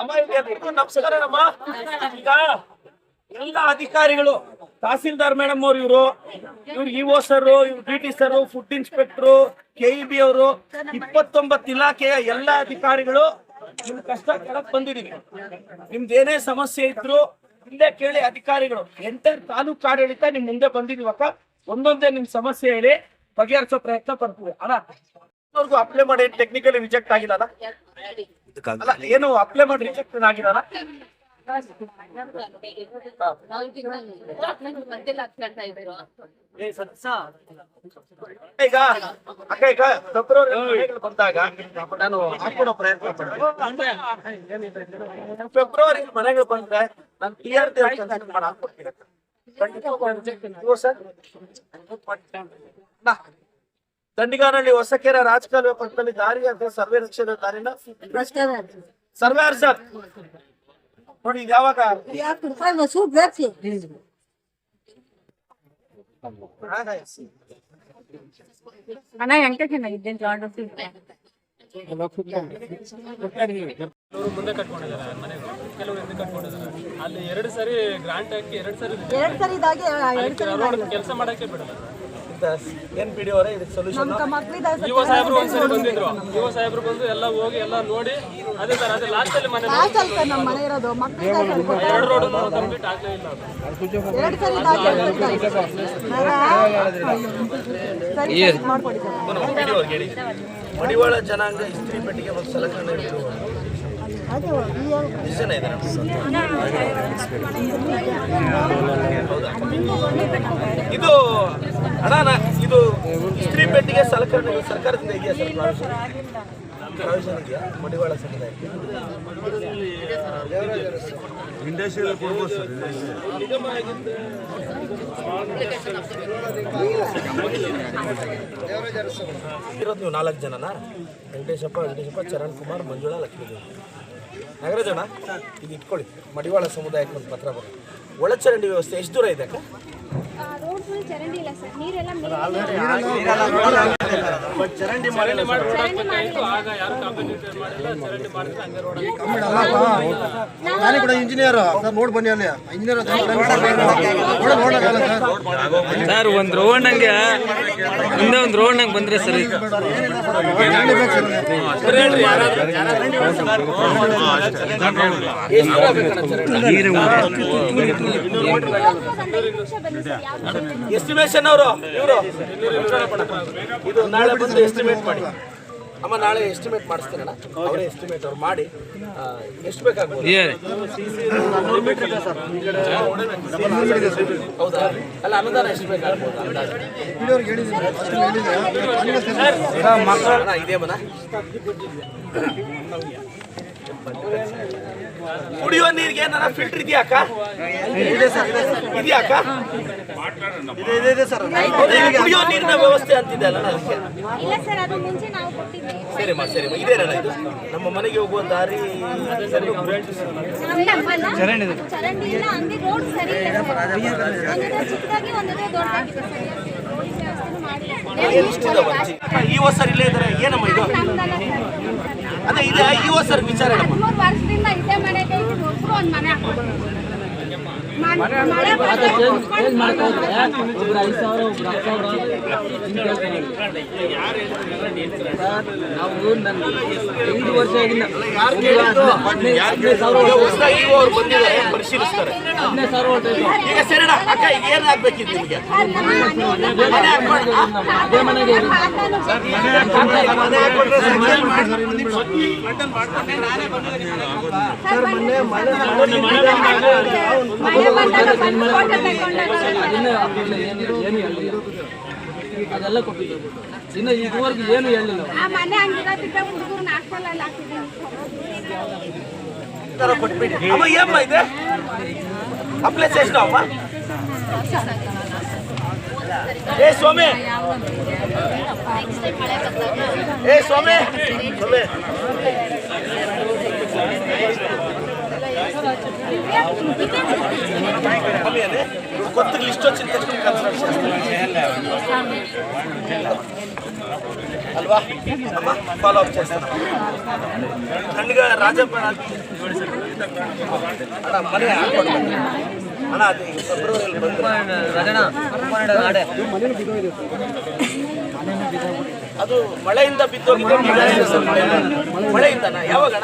ಅಮ್ಮ ಎಲ್ರಿಗೂ ನಮಸ್ಕಾರನಮ್ಮ ಈಗ ಎಲ್ಲ ಅಧಿಕಾರಿಗಳು, ತಹಸೀಲ್ದಾರ್ ಮೇಡಮ್ ಅವ್ರು ಇವರು, ಇವ್ರು ಇಒ ಸರ್ ಇವ್ರು D T sir food inspector K E B ಅವರು, ಇಪ್ಪತ್ತೊಂಬತ್ತು ಇಲಾಖೆಯ ಎಲ್ಲ ಅಧಿಕಾರಿಗಳು ನಿಮ್ ಕಷ್ಟ ಕೇಳಕ್ ಬಂದಿದೀವಿ. ನಿಮ್ದು ಏನೇ ಸಮಸ್ಯೆ ಇದ್ರು ಇಲ್ಲೇ ಕೇಳಿ ಅಧಿಕಾರಿಗಳು. ಎಂಟರ್ ತಾಲೂಕು ಆಡಳಿತ ನಿಮ್ ಮುಂದೆ ಬಂದಿದೀವಕ್ಕ. ಒಂದೊಂದೇ ನಿಮ್ ಸಮಸ್ಯೆ ಹೇಳಿ ಬಗೆಹರಿಸೋ ಪ್ರಯತ್ನ ಪಡ್ತೀವಿ. ಅಲ್ಲ ಅಪ್ಲೈ ಮಾಡಿ ಟೆಕ್ನಿಕಲಿ ರಿಜೆಕ್ಟ್ ಆಗಿಲ್ಲ ಅಲ್ಲ ಏನು ಅಪ್ಲೈ ಮಾಡಿ ರಿಜೆಕ್ಷನ್ ಆಗಿಲ್ಲ ಈಗ ಅಕ್ಕ ಈಗ ಫೆಬ್ರವರಿ ಬಂದಾಗ ನಾನು ಹಾಕೊಳ್ಳೋ ಪ್ರಯತ್ನ ಪಡ್ತೀನಿ. ಫೆಬ್ರವರಿ ಮನೆಗಳು ಬಂದ್ರೆ ನಾನು ಟಿ ಆರ್ ಟಿ ಮಾಡಿ ಹಾಕೊಡ್ತೀನಿ ಅಕ್ಕ. ಇವು ಸರ್? ನಾ. ದಂಡಿಗಾನಹಳ್ಳಿ ಹೊಸಕೆರೆ ರಾಜಕಾಲುವೆ ಪಕ್ಕದಲ್ಲಿ ದಾರಿ ಅಂತ ಸರ್ವೆ ರಕ್ಷಣೆ ದಾರಿನ ಸರ್ವೆ ಸರ್ ನೋಡಿ ಇದು ಯಾವಾಗ ಅಣ್ಣ ಎಂಟಕ್ಕೆ ಇದ್ದೇನೆ ಜಾಯಿಂಟ್ ಕೆಲವರು ಮುಂದೆ ಕಟ್ಕೊಂಡಿದ್ದಾರೆ ಮನೆಗಳು ಕೆಲವರು ಹಿಂದೆ ಕಟ್ಕೊಂಡಿದ್ದಾರೆ ಅಲ್ಲಿ ಎರಡು ಸರಿ ಗ್ರಾಂಟ್ ಹಾಕಿ ಎರಡು ಸರಿ ಎರಡ್ ಸರಿ ಇದಾಗಿ ಎರಡ್ ಸರಿ ರೋಡ್ ಕೆಲಸ ಮಾಡಕ್ಕೆ ಬಿಡಲ್ಲ ಏನ್ ಪಿ ಡಿ ಅವರೇ ಇದಕ್ಕೆ ಸೊಲ್ಯೂಷನ್ ಯುವ ಸಾಹೇಬ್ರು ಒಂದ್ಸರಿ ಬಂದಿದ್ರು. ಯುವ ಸಾಹೇಬ್ರು ಬಂದು ಎಲ್ಲ ಹೋಗಿ ಎಲ್ಲ ನೋಡಿ ಅದೇ ಸರ್ ಅದೇ ಲಾಸ್ಟ್ ಅಲ್ಲಿ ಮನೆ ನಮ್ಮ ಮನೆ ಇರೋದು. ಮಕ್ಳಿಗಾಗಿ ಎರಡು ರೋಡ್ ಕಂಪ್ಲೀಟ್ ಆಗ್ಲೇ ಇಲ್ಲ ಮಡಿವಾಳ ಜನಾಂಗ ಇಸ್ತ್ರಿ ಪೆಟ್ಟಿಗೆ ಒಂದು ಸಲಕರಣೆ ಇಟ್ಟು ಅದೇ ಎಷ್ಟು ಜನ ಇದ್ದಾರೆ ಹೌದಾ? ಇದು ಅಣ್ಣ ನಾ- ಇದು ಇಸ್ತ್ರಿ ಪೆಟ್ಟಿಗೆ ಸಲಕರಣೆ ಸರ್ಕಾರದಿಂದ ಇದೆಯಾ ಸರ್ ಪ್ರಾವಿಷನ್? ಪ್ರಾವಿಷನ್ ಇದೆಯಾ? ಮಡಿವಾಳ ಸಮುದಾಯಕ್ಕೆ? ಇರೋದು ನೀವು ನಾಲ್ಕು ಜನನಾ? ವೆಂಕಟೇಶಪ್ಪ ವೆಂಕಟೇಶಪ್ಪ ಚರಣ್ ಕುಮಾರ್ ಮಂಜುಳಾ ಲಕ್ಷ್ಮೀದೇವಿ. ನಾಗರಾಜಣ್ಣ ಇದು ಇಟ್ಕೊಳ್ಳಿ. ಮಡಿವಾಳ ಸಮುದಾಯಕ್ಕೆ ಒಂದು ಪತ್ರ ಬರುತ್ತೆ. ಒಳಚರಂಡಿ ವ್ಯವಸ್ಥೆ ಎಷ್ಟು ದೂರ ಇದೆ ಅಕ್ಕ? ಹಂಗೆ ನಾನೇ ಕೂಡ ಇಂಜಿನಿಯರ್. ಸರ್ ನೋಡ್ ಬನ್ನಿ ಅಲ್ಲಿ. Engineer sir. ಒಂದ್ ರೋಡ್ ನಂಗೆ ಮುಂದೆ ಒಂದು ರೋಡ್ ನಂಗೆ ಬಂದ್ರೆ ಸರಿ. ಎಸ್ಟಿಮೇಶನ್ ಅವರು ಇವರು. ಇದು ನಾಳೆ ಬಂದು ಎಸ್ಟಿಮೇಟ್ ಮಾಡಿ. ಅಮ್ಮ ನಾಳೆ ಎಸ್ಟಿಮೇಟ್ ಮಾಡಿಸ್ತೀರಣ್ಣ ಅವರೇ ಎಸ್ಟಿಮೇಟ್ ಅವ್ರು ಮಾಡಿ ಆ, ಎಷ್ಟು ಬೇಕಾಗ್ಬೋದು? ಹೌದಾ? ಅಲ್ಲ ಅನುದಾನ ಎಷ್ಟು ಬೇಕಾಗ್ಬೋದು ಅಣ್ಣ, ಇದೇ ಮನ? ಕುಡಿಯೋ ನೀರಿಗೆ ಏನಾರ ಫಿಲ್ಟರ್ ಇದೆಯಾ ಅಕ್ಕ ಇದೆಯಾ ಅಕ್ಕ ಇದು ಕುಡಿಯೋ ನೀರಿನ ವ್ಯವಸ್ಥೆ ಅಂತಿದೆ ಅಲ್ಲ ಸರ್ ಅದು ಮುಂಚೆ ನಾವು ಕೊಟ್ಟಿದ್ವಿ. ಸರಿಮ್ಮ ಸರಿಮ್ಮ. ಇದೇನಲ್ಲ ಇದು. ನಮ್ಮ ಮನೆಗೆ ಹೋಗುವ ದಾರಿ ಸರಿ. ಚರಂಡಿ ಇಲ್ಲ ಹಂಗೆ ರೋಡ್ ಸರಿ ಇಲ್ಲ ಈ ಸರ್ ಇಲ್ಲ ಇದ್ರೆ ಏನಮ್ಮ ಇದು? ಅದೇ ಇದೆ ಈ ಸರ್ ವಿಚಾರ ಹೇಳಮ್ಮ. ಹದಿಮೂರು ವರ್ಷದಿಂದ ಇದೇ ಮನೆಗೆ ಒಬ್ರು ಒಂದ್ ಮನೆ ನಾವು ನನ್ನ ಐದು ವರ್ಷ ಪರಿಶೀಲಿಸ್ತಾರೆ ಹದಿನೈದು ಸಾವಿರ ಈಗ ಅಕ್ಕ ಈಗ ಏನ್ ಆಗ್ಬೇಕಿತ್ತು ನಿಮಗೆ ಅದೇ ಮನೆಗೆ ಅದನ್ನೇ ಏನು ಅದೆಲ್ಲ ಕೊಟ್ಟಿದ್ದೆ. ಇನ್ನು ಇದುವರೆಗೂ ಏನು ಹೇಳಿಲ್ಲ. ಅಮ್ಮ ಇದೆ? ಅಪ್ಲೇಸ್ ಎಷ್ಟು ಅಮ್ಮ? ಏ ಸ್ವಾಮಿ ಏ ಸ್ವಾಮಿ ಸ್ವಾಮಿ ಸ್ವಾಮಿ ಅದೇ కొత్తగా లిస్ట్ వచ్చింది తెచ్చుకుని కన్స్ట్రక్షన్ అల్వా ఫాలో అప్ చేస్తాను అండ్గా రాజప్ప ಅಣ್ಣ ಮನೆ ಹಾಕ್ಕೊಡ್ಬೇಕು. ಅಣ್ಣ ಅದು ಈಗ ಫೆಬ್ರವರಿಯಲ್ಲಿ ಬಂದ್ರೆ ಅದು ಮಳೆಯಿಂದ ಬಿದ್ದೋಗಿದೆ ಮಳೆಯಿಂದನಾ ಯಾವಾಗಣ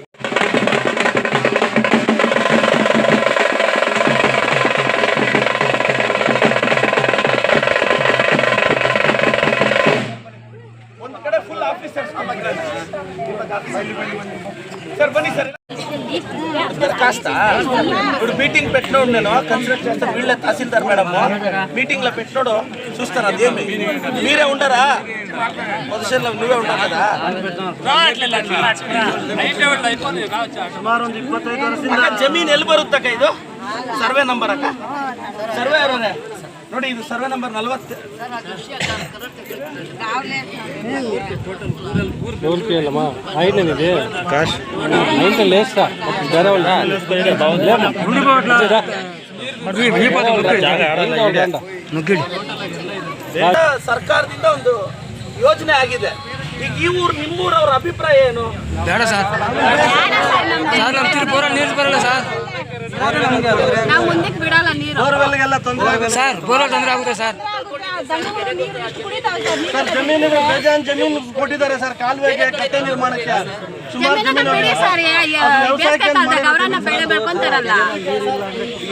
ಸರ್ బన్నీ సార్ కాస్త ఇప్పుడు మీటింగ్ పెట్టినోడు నేను కన్సిడర్ చేస్తే వీళ్ళే తహసీల్దార్ మేడం మీటింగ్ లో పెట్టినోడు చూస్తారు అదేమి మీరే ఉండరా పొజిషన్ లో నువ్వే ఉంటావు కదా ಅಕ್ಕ ಜಮೀನ್ ಎಲ್ಲಿ ಬರುತ್ತಕ್ಕ ಇದು ಸರ್ವೆ ನಂಬರ್ ಅಕ್ಕ ಸರ್ವೆ ಅವರೇ ನೋಡಿ ಇದು ಸರ್ವೆ ನಂಬರ್ ನಲವತ್ತು. ಸರ್ಕಾರದಿಂದ ಒಂದು ಯೋಜನೆ ಆಗಿದೆ. ಈಗ ಈ ಊರು ನಿಮ್ಮೂರ ಅವ್ರ ಅಭಿಪ್ರಾಯ ಏನು? ಬೇಡ ಸರ್. ಸರ್ ನೀರು ಬರಲ್ಲ ಸರ್. ಬಿಡಲ್ಲ. ನೀರು ಸರ್ ಬೋರ್ವೆಲ್ ತೊಂದರೆ ಆಗುತ್ತೆ ಸರ್. ಸರ್ ಸರ್ ಜಮೀನು ಬೇಜಾನ್ ಜಮೀನು ಕೊಟ್ಟಿದ್ದಾರೆ ಸರ್ ಕಾಲುವೆಗೆ ಕಟ್ಟೆ ನಿರ್ಮಾಣಕ್ಕೆ. ಸುಮಾರು ಜಮೀನು ಬಿಡಿ ಸರ್ ಬೇಸಿಗೆ ಕಾಲದಾಗ ಅವರನ್ನ ಬೆಳೆ ಬೆಳ್ಕೊಂತಾರಲ್ಲ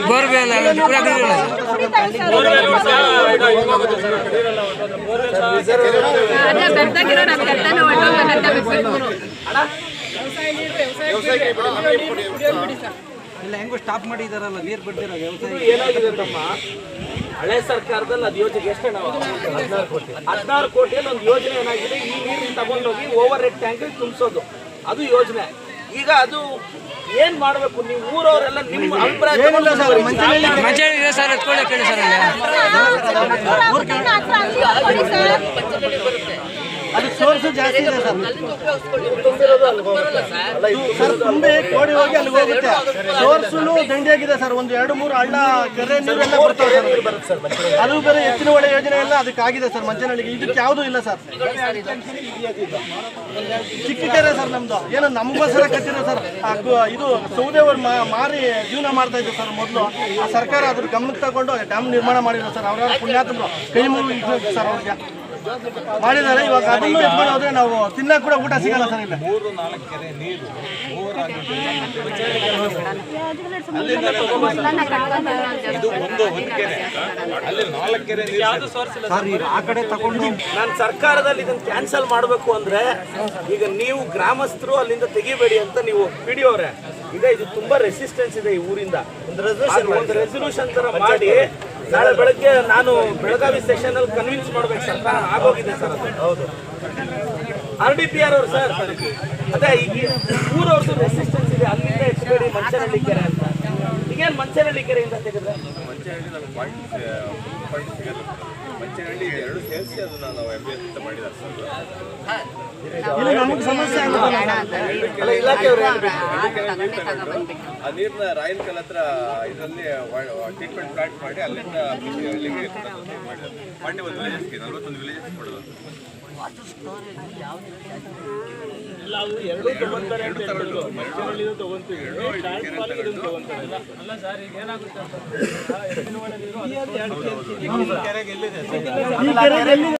ಬೋರ್ವೆಲ್ ಪೂರ ನೀರಿಲ್ಲ ಸರ್. ಅದೇ ಬೆಳ್ದಾಗಿರೋ ಬಿಟ್ಬಿಟ್ಟು ಇಲ್ಲ ಹೆಂಗೋ ಸ್ಟಾಪ್ ಮಾಡಿದಾರಲ್ಲ ನೀರು ಬಿಡ್ತೀರ ವ್ಯವಸಾಯ. ಏನಾಗಿದೆ ತಮ್ಮ? ಹಳೆ ಸರ್ಕಾರದಲ್ಲಿ ಅದು ಯೋಜನೆ ಎಷ್ಟು ನಾವು ಹದಿನಾರು ಕೋಟಿಯಲ್ಲಿ ಒಂದು ಯೋಜನೆ ಏನಾಗಿದೆ? ಈ ನೀರನ್ನ ತಗೊಂಡೋಗಿ ಓವರ್ ಹೆಡ್ ಟ್ಯಾಂಕ್ ತುಂಬಿಸೋದು. ಅದು ಯೋಜನೆ. ಈಗ ಅದು ಏನ್ ಮಾಡ್ಬೇಕು? ನೀವು ಊರವರೆಲ್ಲ ನಿಮ್ಮ ಅಭಿಪ್ರಾಯ ಸರ್. ಅದು ಸೋರ್ಸ್ ಜಾಸ್ತಿ ಇದೆ ಸರ್. ಸರ್, ತುಂಬಿ ಕೋಡಿ ಹೋಗಿ ಅಲ್ಲಿ ಹೋಗುತ್ತೆ. ಸೋರ್ಸುನು ದಂಡಿಯಾಗಿದೆ ಸರ್. ಒಂದು ಎರಡು ಮೂರು ಹಳ್ಳ, ಕೆರೆ ನೀರೆಲ್ಲ ಬರ್ತವೆ ಸರ್. ಅದು ಬೇರೆ ಎತ್ತಿನ ಹೊಳೆ ಯೋಜನೆ ಎಲ್ಲ ಅದಕ್ಕಾಗಿದೆ ಸರ್ ಮಂಚನಹಳ್ಳಿಗೆ ಇದಕ್ಕೆ ಯಾವುದೂ ಇಲ್ಲ ಸರ್. ಚಿಕ್ಕ ಕೆರೆ ಸರ್ ನಮ್ದು. ಏನೋ ನಮಗೋಸ್ಕರ ಕಟ್ಟಿರೋ ಸರ್. ಇದು ಸೌದೆ ಅವ್ರು ಮಾರಿ ಜೀವನ ಮಾಡ್ತಾ ಇದ್ರು ಸರ್ ಮೊದಲು. ಸರ್ಕಾರ ಅದ್ರ ಗಮನಕ್ಕೆ ತಗೊಂಡು ಡ್ಯಾಮ್ ನಿರ್ಮಾಣ ಮಾಡಿದ್ರು ಸರ್. ಅವ್ರ ಪುಣ್ಯಾತ್ಮರು ಕೈ ಮುಗಿದ್ರು ಸರ್ ಅವ್ರಿಗೆ. ಮಾಡಿದ್ದಾರೆ ಇವಾಗ ಅದನ್ನು ಎತ್ಕೊಂಡು ಹೋದ್ರೆ ನಾವು ತಿನ್ನಕ್ಕೆ ಕೂಡ ಊಟ ಸಿಗಲ್ಲ ಸರ್ ಇಲ್ಲ. ನಾನು ಸರ್ಕಾರದಲ್ಲಿ ಇದನ್ನ ಕ್ಯಾನ್ಸಲ್ ಮಾಡಬೇಕು ಅಂದ್ರೆ ಈಗ ನೀವು ಗ್ರಾಮಸ್ಥರು ಅಲ್ಲಿಂದ ತೆಗಿಬೇಡಿ ಅಂತ ನೀವು ಪಿಡಿಯೋರೆ ಈಗ ಇದು ತುಂಬಾ ರೆಸಿಸ್ಟೆನ್ಸ್ ಇದೆ ಈ ಊರಿಂದ. ಒಂದು ರೆಸೊಲ್ಯೂಷನ್ ತರ ಮಾಡಿ ನಾಳೆ ಬೆಳಗ್ಗೆ ನಾನು ಬೆಳಗಾವಿ ಸೆಷನ್ ಅಲ್ಲಿ ಕನ್ವಿನ್ಸ್ ಮಾಡ್ಬೇಕು ಸರ್. ಆಗೋಗಿದೆ ಸರ್ ಅದು. ಹೌದು. ಆರ್ ಡಿ ಪಿ ಆರ್ ಅವ್ರು ಸರ್. ಅದೇ ಈಗ ಊರವ್ರದ್ದು ರೆಸಿಸ್ಟೆನ್ಸ್ ಇದೆ. ಅಲ್ಲಿಂದ ಎತ್ಬೇಡಿ ಮಂಚನಹಳ್ಳಿ ಕೆರೆ ಅಂತ. ಈಗೇನು ಮಂಚನಹಳ್ಳಿ ಕೆರೆಯಿಂದ ತೆಗೆದ್ರೆ? ಇಲ್ಲಿ ನಮಗೆ ಸಮಸ್ಯೆ ಆಗುತ್ತೆ ಅಲ್ಲ ಇಲಾಖೆಯವ್ರು ಹೇಳ್ಬೇಕು? ಆ ನೀರಿನ ರಾಯಲ್ ಕಲ್ ಹತ್ರ ಇದರಲ್ಲಿ ಟ್ರೀಟ್ಮೆಂಟ್ ಪ್ಲಾಂಟ್ ಮಾಡಿ ಅಲ್ಲಿಂದ ಇಲ್ಲಿಗೆ ಮಾಡಿದ್ದಾರೆ ಫಾರ್ಟಿ ಒಂದು ವಿಲೇಜಸ್ಗೆ ನಲವತ್ತೊಂದು ವಿಲೇಜಸ್ ಕೊಡೋದು. ಎರಡು ತಗೊಂತಾರೆ ಅಂತ ತಗೊಂತೀವಿ. ಟ್ರಾನ್ಸ್ಫಾರ್ಮರ್ ಇದನ್ನ ತಗೊಂತಾರೆ. ಅಲ್ಲ ಸರ್ ಈಗ ಏನಾಗುತ್ತೆ ಅಂತ. ಎತ್ತಿನ ಅವಳೆ ಒದ್ದು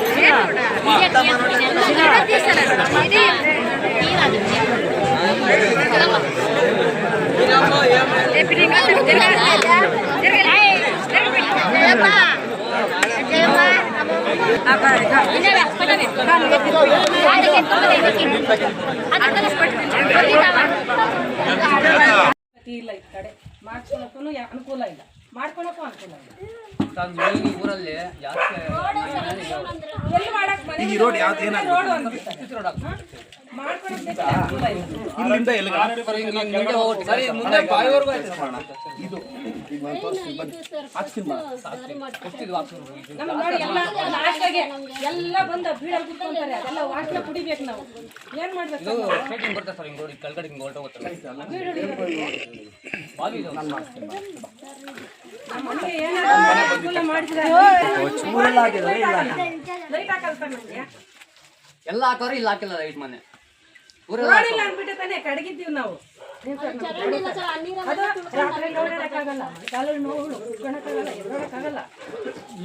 ಇಲ್ಲ ಈ ಕಡೆ ಮಾಡ್ಕೊಳಕ್ಕೂ ಅನುಕೂಲ ಇಲ್ಲ ಮಾಡ್ಕೊಳಕ್ಕೂ ಅನುಕೂಲ ಇಲ್ಲ ನಾನು ಈ ಊರಲ್ಲಿ ಜಾಸ್ತಿ ಎಲ್ಲಿ ಮಾಡಕ್ ಮನೆ ಈ ರೋಡ್ ಯಾವ್ದು ಏನಾಗ್ಬೇಕು? ರೋಡ್ ಅಂದ್ಬಿಡ್ತಾರೆ. ಮಾಡ್ಕೊಳಕ್ ಬೇಕಿಲ್ಲ, ಅನುಕೂಲ ಇಲ್ಲ ಇಲ್ಲಿಂದ ಎಲ್ಲಿಗೆ? ಮುಂದೆ ಹೋಗ್ಬಿಟ್ಟು ಸರಿ ಮುಂದೆ ಬಾಯಿವರೆಗೂ ಆಯ್ತು. ಇದು. ಈಗ ಒಂದು ತೋರಿಸ್ತೀನಿ ಬನ್ನಿ ಹಾಕ್ಸ್ತೀನಿ ಬಾ. ಕೊಡ್ತಿದ್ವು ಹಾಕ್ಸೋರು. ನಮ್ಗೆ ನೋಡಿ ಎಲ್ಲ ಲಾಸ್ಟಾಗೆ ಎಲ್ಲ ಬಂದ ಬೀಳಲ್ಲಿ ಕುತ್ಕೊಂತಾರೆ. ಅದೆಲ್ಲ ವಾಸನೆ ಕುಡಿಬೇಕು ನಾವು. ಏನ್ ಮಾಡ್ಬೇಕು? ಇದು ಸ್ಟೇಟಿಂಗ್ ಬರ್ತದೆ ಸರ್ ಹಿಂಗ್ ರೋಡ್ ಕೆಳಗಡೆ ಹಿಂಗ್ ಹೊರಟೋಗುತ್ತಲ್ಲ ಬಾವಿ ಇದು. ನಮ್ಮ ಮನೆಗೆ ಏನಾದ್ರು ಹಾಕಲ್ಲ ಎಲ್ಲ ಹಾಕೋರು ಇಲ್ಲ ಹಾಕಿಲ್ಲ ಲೈಟ್ ಮನೆ ಊರೆಲ್ಲ ನೋಡಿಲ್ಲ ಅಂದ್ಬಿಟ್ಟು ತಾನೇ ಕಡಗಿದ್ದೀವಿ ನಾವು.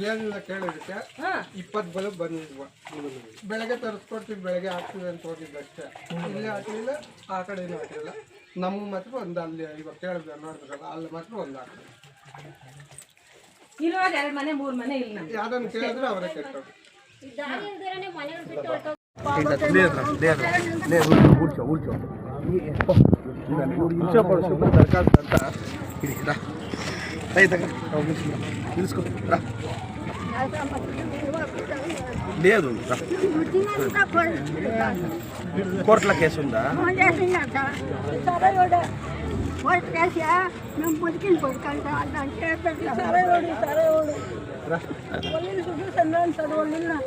ಏನಿಲ್ಲ ಕೇಳೋದಕ್ಕೆ ಇಪ್ಪತ್ತು ಬಲ್ಬ್ ಬಂದಿದ್ವು. ಬೆಳಗ್ಗೆ ತರಿಸ್ಕೊಡ್ತೀವಿ ಬೆಳಗ್ಗೆ ಹಾಕ್ತೀವಿ ಅಂತ ಹೋಗಿದ್ದಷ್ಟೇ ಇಲ್ಲಿ ಹಾಕಲಿಲ್ಲ ಆ ಕಡೆನೂ ಹಾಕಲಿಲ್ಲ. ನಮ್ಮ ಮಾತ್ರ ಒಂದು ಅಲ್ಲಿ ಇವಾಗ ಕೇಳಿದ್ರೆ ನೋಡಿದ್ರಲ್ಲ ಅಲ್ಲಿ ಮಾತ್ರ ಒಂದು ಹಾಕಿಲ್ಲ ಇರುವಾಗ ಎರಡು ಮನೆ ಮೂರ್ ಮನೆ ಇಲ್ಲ ನಮ್ಗೆ ಯಾವ್ದನ್ನು ಕೇಳಿದ್ರೆ ಅವರೇ ಕೆಟ್ಟವ್ರು ದಾರಿ ಇಲ್ದಿರನೆ ಮನೆಯವ್ರು ಬಿಟ್ಟು ಹೊರ್ಟೋಗ್ತಾರೆ. ಊಡ್ಚೋ ಊಡ್ಚೋ ಇವ್ರು ಹಿಂಸೆ ಪಡಿಸೋ No, no, no, no, no, no, no, no, no,